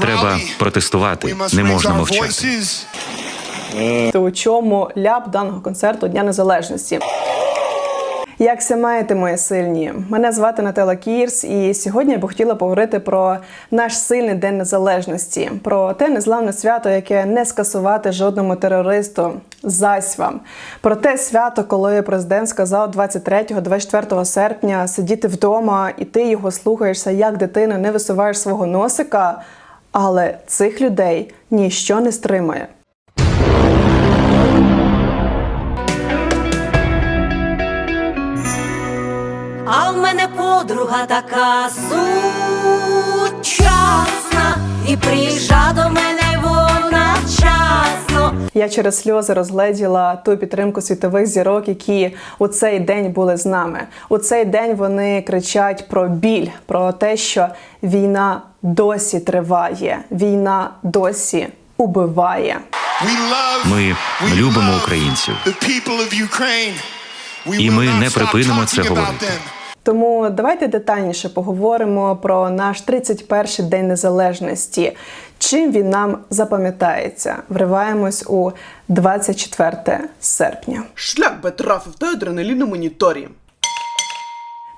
Треба протестувати. Не можна мовчати. То у чому ляп даного концерту Дня Незалежності? Якся маєте, мої сильні? Мене звати Нателла Кірс, і сьогодні я б хотіла поговорити про наш сильний день незалежності, про те незламне свято, яке не скасувати жодному терористу. Зась вам про те свято, коли президент сказав 23-24 серпня сидіти вдома, і ти його слухаєшся як дитина, не висуваєш свого носика. Але цих людей ніщо не стримає. Подруга така сучасна, і приїжджа до мене вона вчасно. Я через сльози розгледіла ту підтримку світових зірок, які у цей день були з нами. У цей день вони кричать про біль, про те, що війна досі триває, війна досі убиває. Ми любимо українців. І ми не припинимо це говорити. Тому давайте детальніше поговоримо про наш 31-й день незалежності. Чим він нам запам'ятається? Вриваємось у 24 серпня. Шлях би трафив та адреналіномоніторі.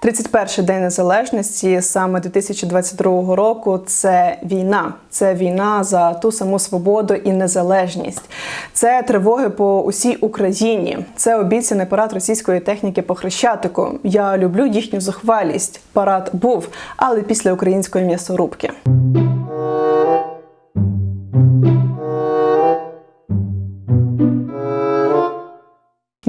31-й день незалежності, саме 2022 року, це війна. Це війна за ту саму свободу і незалежність. Це тривоги по усій Україні. Це обіцяний парад російської техніки по хрещатику. Я люблю їхню зухвалість. Парад був, але після української м'ясорубки.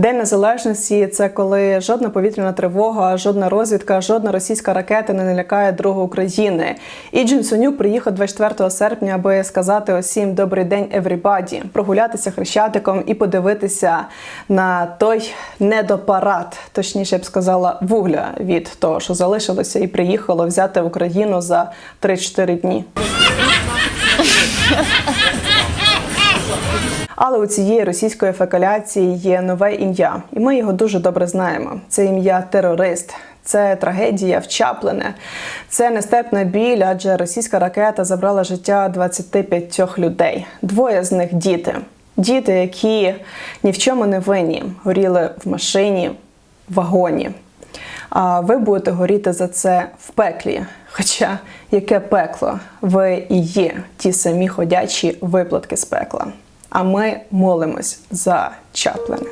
День незалежності це коли жодна повітряна тривога, жодна розвідка, жодна російська ракета не налякає другу України. І Джин Сонюк приїхав 24 серпня, аби сказати усім добрий день, everybody», прогулятися хрещатиком і подивитися на той недопарад, точніше я б сказала, вугля від того, що залишилося, і приїхало взяти Україну за 3-4 дні. Але у цієї російської фекаляції є нове ім'я, і ми його дуже добре знаємо. Це ім'я терорист. Це трагедія вчаплене, це нестерпна біль, адже російська ракета забрала життя 25 людей. Двоє з них діти. Діти, які ні в чому не винні, горіли в машині, в вагоні. А ви будете горіти за це в пеклі. Хоча яке пекло? Ви і є ті самі ходячі виплатки з пекла. А ми молимось за Чаплина.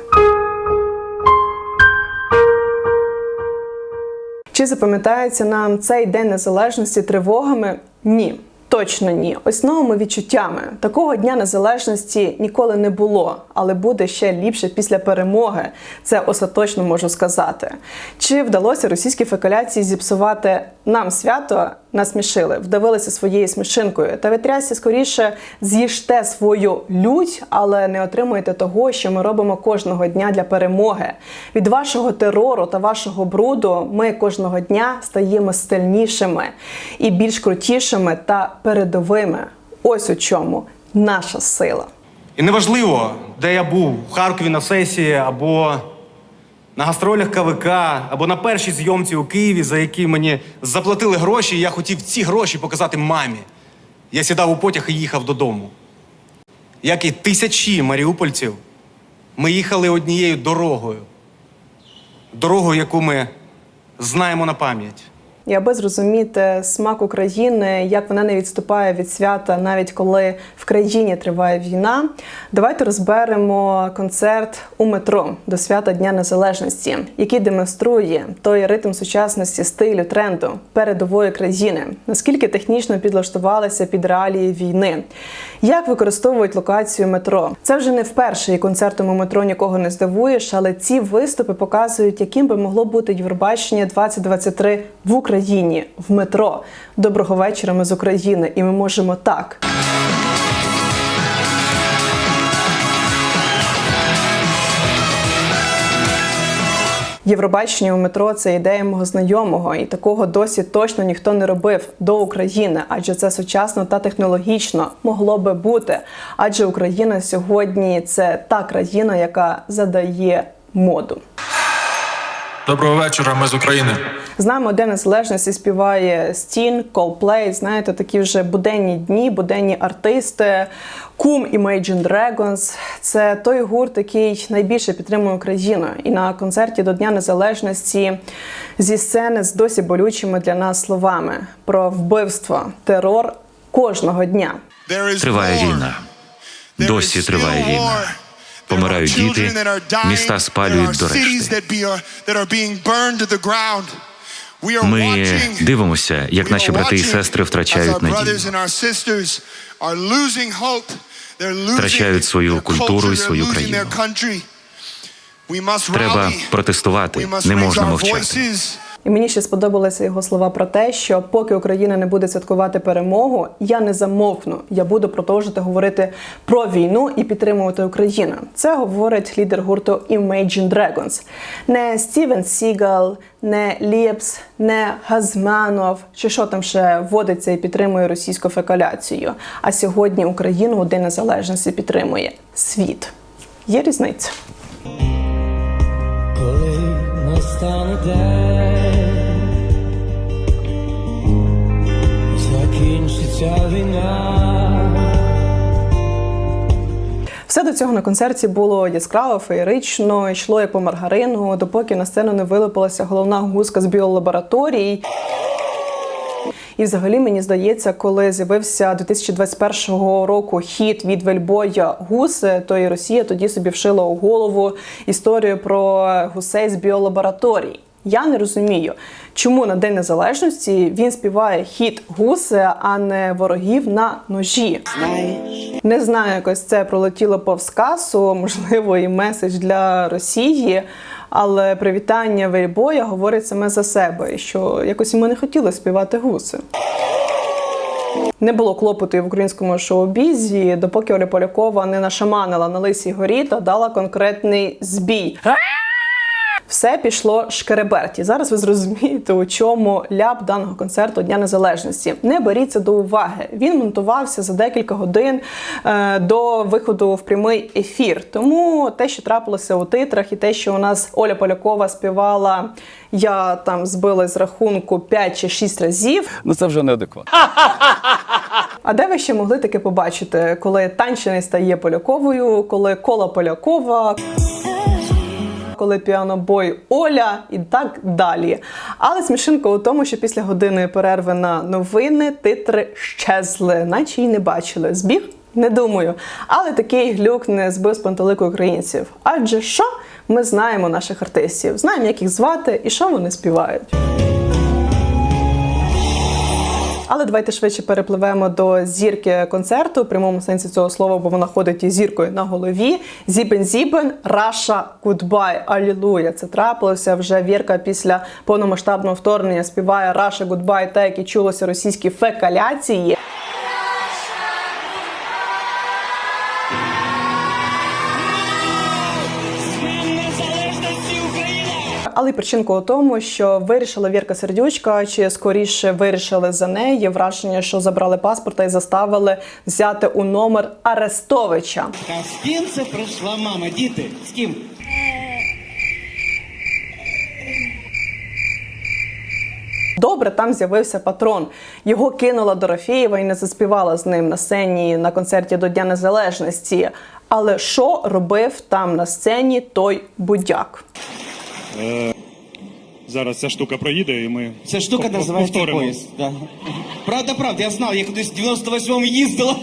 Чи запам'ятається нам цей день незалежності тривогами? Ні. Точно ні. Ось новими відчуттями. Такого дня незалежності ніколи не було, але буде ще ліпше після перемоги. Це остаточно можу сказати. Чи вдалося російській фекаляції зіпсувати нам свято? Насмішили, вдавилися своєю смішинкою. Та витрясся скоріше з'їжте свою лють, але не отримуєте того, що ми робимо кожного дня для перемоги. Від вашого терору та вашого бруду ми кожного дня стаємо сильнішими і більш крутішими та передовими. Ось у чому наша сила. І неважливо, де я був, в Харкові на сесії, або на гастролях КВК, або на першій зйомці у Києві, за які мені заплатили гроші, і я хотів ці гроші показати мамі. Я сідав у потяг і їхав додому. Як і тисячі маріупольців, ми їхали однією дорогою. Дорогою, яку ми знаємо на пам'ять. І аби зрозуміти смак України, як вона не відступає від свята, навіть коли в країні триває війна, давайте розберемо концерт у метро до свята Дня Незалежності, який демонструє той ритм сучасності, стилю, тренду передової країни, наскільки технічно підлаштувалися під реалії війни, як використовують локацію метро. Це вже не вперше, і концертом у метро нікого не здивуєш, але ці виступи показують, яким би могло бути Євробачення 2023 в Україні. В метро доброго вечора. Ми з України, і ми можемо так. Євробачення у метро це ідея мого знайомого, і такого досі точно ніхто не робив до України, адже це сучасно та технологічно могло би бути. Адже Україна сьогодні це та країна, яка задає моду. Доброго вечора, ми з України. З нами День Незалежності співає Стін, Coldplay, знаєте, такі вже буденні дні, буденні артисти, Кум Imagine Dragons. Це той гурт, який найбільше підтримує Україну. І на концерті до Дня Незалежності зі сцени з досі болючими для нас словами про вбивство, терор кожного дня. Триває війна. Досі триває війна. Помирають діти, міста спалюють до решти. Ми дивимося, як наші брати і сестри втрачають надію, втрачають свою культуру і свою країну. Треба протестувати, не можна мовчати. І мені ще сподобалися його слова про те, що поки Україна не буде святкувати перемогу, я не замовкну. Я буду продовжувати говорити про війну і підтримувати Україну. Це говорить лідер гурту Imagine Dragons. Не Стівен Сігал, не Ліпс, не Газманов, чи що там ще вводиться і підтримує російську фекаляцію. А сьогодні Україну у День Незалежності підтримує світ. Є різниця. коли настане день, Все до цього на концерті було яскраво, феєрично, йшло як по маргарину, допоки на сцену не вилипалася головна гуска з біолабораторій. І взагалі мені здається, коли з'явився 2021 року хіт від Вельбоя Гуси, то і Росія тоді собі вшила у голову історію про гусей з біолабораторій. Я не розумію, чому на День Незалежності він співає хіт гуси, а не ворогів на ножі. Не знаю, якось це пролетіло повз касу, можливо, і меседж для Росії. Але привітання Вельбоя говорить саме за себе, що якось йому не хотілося співати гуси. Не було клопоту і в українському шоу-бізі, допоки Оля Полякова не нашаманила на лисій горі та дала конкретний збій. Все пішло шкереберті. Зараз ви зрозумієте, у чому ляп даного концерту Дня Незалежності. Не беріться до уваги. Він монтувався за декілька годин е, до виходу в прямий ефір. Тому те, що трапилося у титрах, і те, що у нас Оля Полякова співала, я там збилась з рахунку 5 чи 6 разів. Ну це вже неадекватно. А де ви ще могли таке побачити, коли танчений стає Поляковою, коли кола Полякова? Коли піанобой Оля і так далі. Але смішинка у тому, що після години перерви на новини титри щезли, наче й не бачили. Збіг? Не думаю. Але такий глюк не збив з пантелику українців. Адже що? Ми знаємо наших артистів, знаємо, як їх звати і що вони співають. Але давайте швидше перепливемо до зірки концерту, в прямому сенсі цього слова, бо вона ходить із зіркою на голові. Зібен Зібен, Раша Гудбай. Алілуя! Це трапилося вже Вірка після повномасштабного вторгнення співає Раша Гудбай, та і чулося російські фекаляції. Але й причинка у тому, що вирішила Вірка Сердючка, чи скоріше вирішили за неї враження, що забрали паспорта і заставили взяти у номер Арестовича. А з ким це прийшла мама? Діти, з ким? Добре, там з'явився патрон. Його кинула Дорофєєва і не заспівала з ним на сцені на концерті до Дня Незалежності. Але що робив там на сцені той будяк? Зараз ця штука проїде, і ми Ця штука пов- називається повторимо. поїзд. Да. Правда, правда, я знав, я кудись в 98-му їздила.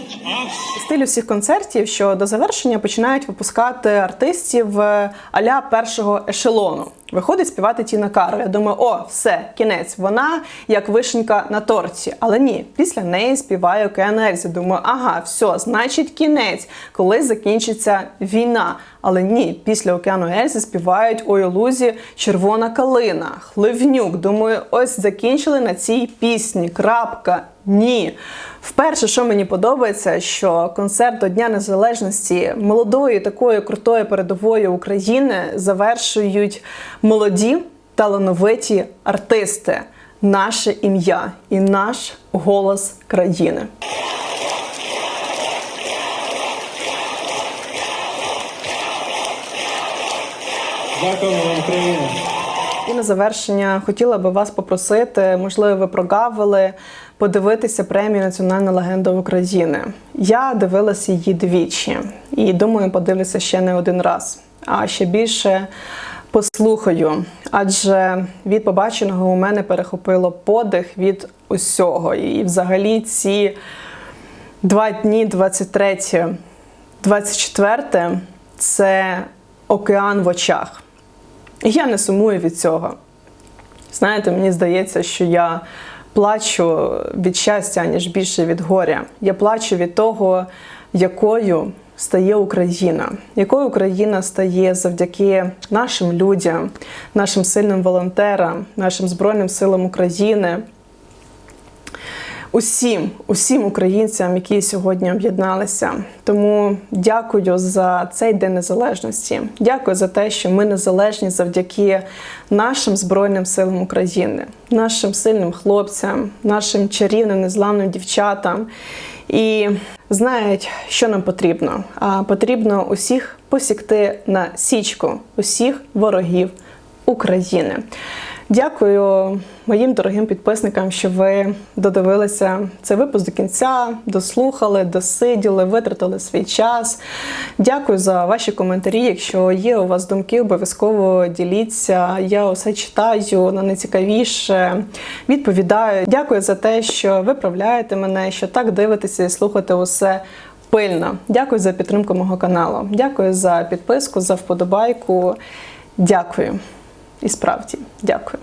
Стиль усіх концертів, що до завершення починають випускати артистів е, аля першого ешелону. Виходить співати Тіна Кароль. Я думаю, о, все, кінець. Вона як вишенька на торті. Але ні, після неї співає Океан Ельзи. Думаю, ага, все, значить кінець, коли закінчиться війна. Але ні, після океану Ельзи співають у лузі Червона калина, Хливнюк. Думаю, ось закінчили на цій пісні. Крапка. Ні. Вперше, що мені подобається, що концерт до Дня Незалежності молодої такої крутої передової України завершують молоді талановиті артисти. Наше ім'я і наш голос країни. Дякуємо вам, Україна. І на завершення хотіла би вас попросити, можливо, ви прогавили подивитися премію Національна легенда України. Я дивилася її двічі і думаю, подивлюся ще не один раз, а ще більше послухаю. Адже від побаченого у мене перехопило подих від усього. І взагалі ці два дні, 23, 24 це океан в очах. Я не сумую від цього. Знаєте, мені здається, що я плачу від щастя, ніж більше від горя. Я плачу від того, якою стає Україна, якою Україна стає завдяки нашим людям, нашим сильним волонтерам, нашим Збройним силам України. Усім, усім українцям, які сьогодні об'єдналися. Тому дякую за цей день незалежності. Дякую за те, що ми незалежні завдяки нашим збройним силам України, нашим сильним хлопцям, нашим чарівним незламним дівчатам. І знають, що нам потрібно. А потрібно усіх посікти на січку, усіх ворогів України. Дякую моїм дорогим підписникам, що ви додивилися цей випуск до кінця, дослухали, досиділи, витратили свій час. Дякую за ваші коментарі. Якщо є у вас думки, обов'язково діліться. Я усе читаю на найцікавіше, відповідаю. Дякую за те, що виправляєте мене, що так дивитеся і слухаєте усе. Пильно. Дякую за підтримку мого каналу. Дякую за підписку, за вподобайку. Дякую. І справді, дякую.